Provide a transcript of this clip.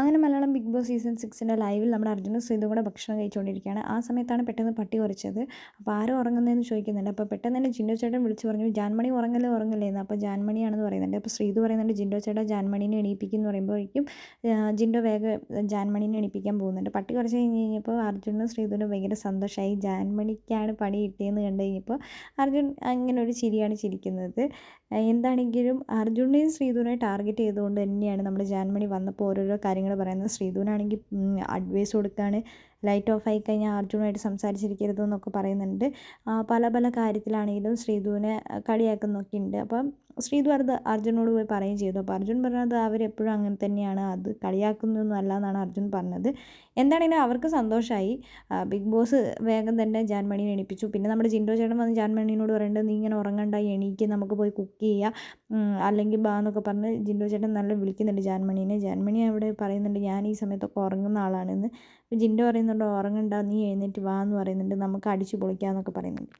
അങ്ങനെ Malayalam Bigg Boss season സിക്സിന്റെ ലൈവിൽ നമ്മുടെ അർജുനും ശ്രീതും കൂടെ ഭക്ഷണം കഴിച്ചുകൊണ്ടിരിക്കുകയാണ്. ആ സമയത്താണ് പെട്ടെന്ന് പട്ടി കുറച്ചത് അപ്പോൾ ആരും ഉറങ്ങുന്നതെന്ന് ചോദിക്കുന്നുണ്ട്. അപ്പോൾ പെട്ടെന്ന് തന്നെ ജിൻഡോ ചേട്ടൻ വിളിച്ച് പറഞ്ഞു ജാൻമണി ഉറങ്ങല്ലേ? ഉറങ്ങല്ലേ എന്ന് അപ്പോൾ ജാൻമണിയാണെന്ന് പറയുന്നുണ്ട്. അപ്പോൾ ശ്രീതു പറയുന്നുണ്ട് ജിൻഡോ ചേട്ടാ ജാൻമണീനെ എണീപ്പിക്കും എന്ന് പറയുമ്പോഴേക്കും ജിൻഡോ വേഗം ജാൻമണീനെ എണീപ്പിക്കാൻ പോകുന്നുണ്ട്. പട്ടി കുറച്ച് കഴിഞ്ഞ് കഴിഞ്ഞപ്പോൾ അർജുനും ശ്രീതുവിനും ഭയങ്കര സന്തോഷമായി ജാൻമണിക്കാണ് പണി കിട്ടിയെന്ന് കണ്ടു കഴിഞ്ഞപ്പോൾ അർജുൻ അങ്ങനെ ഒരു ചിരിയാണ് ചിരിക്കുന്നത്. എന്താണെങ്കിലും അർജുനെയും ശ്രീധുവിനെ ടാർഗറ്റ് ചെയ്തുകൊണ്ട് തന്നെയാണ് നമ്മുടെ ജാൻമണി വന്നപ്പോൾ ഓരോരോ കാര്യങ്ങൾ പറയുന്നത് ശ്രീധുവിനാണെങ്കിൽ അഡ്വൈസ് കൊടുക്കുകയാണ് ലൈറ്റ് ഓഫ് ആയി കഴിഞ്ഞാൽ അർജുനുമായിട്ട് സംസാരിച്ചിരിക്കരുത് എന്നൊക്കെ പറയുന്നുണ്ട് പല പല കാര്യത്തിലാണെങ്കിലും ശ്രീധുവിനെ കളിയാക്കുന്നൊക്കെ ഉണ്ട് അപ്പം ശ്രീധു അത് അർജുനോട് പോയി പറയുകയും ചെയ്തു. അപ്പോൾ അർജുൻ പറഞ്ഞത് അവരെപ്പോഴും അങ്ങനെ തന്നെയാണ്. അത് കളിയാക്കുന്നൊന്നും അല്ല എന്നാണ് അർജുൻ പറഞ്ഞത്. എന്താണെങ്കിലും അവർക്ക് സന്തോഷമായി ബിഗ് ബോസ് വേഗം തന്നെ ജാൻമണിനെ എണീപ്പിച്ചു. പിന്നെ നമ്മുടെ ജിൻഡോ ചേട്ടൻ വന്ന് ജാൻമണിനോട് പറയേണ്ടത് നീ ഇങ്ങനെ ഉറങ്ങണ്ട എണീക്ക് നമുക്ക് പോയി കുക്ക് ചെയ്യുക അല്ലെങ്കിൽ ബാ എന്നൊക്കെ പറഞ്ഞ് ജിൻഡോ ചേട്ടൻ നല്ല വിളിക്കുന്നുണ്ട് ജാൻമണീനെ. ജാൻമണി അവിടെ പറയുന്നുണ്ട് ഞാൻ ഈ സമയത്തൊക്കെ ഉറങ്ങുന്ന ആളാണെന്ന്. ജിൻഡോ പറയുന്നുണ്ട് ഉറങ്ങണ്ട നീ എഴുന്നേറ്റ് വാ എന്ന് പറയുന്നുണ്ട്. നമുക്ക് അടിച്ചു പൊളിക്കാം എന്നൊക്കെ പറയുന്നുണ്ട്.